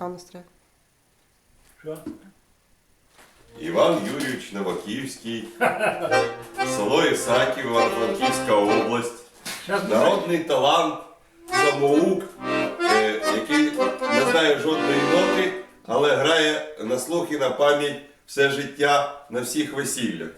настрій. Що? Іван Юрійович Новаківський, село Ісаків, Івано-Франківська область, народний талант, самоук, е, який не знає жодної ноти, але грає на слух і на пам'ять все життя на всіх весіллях.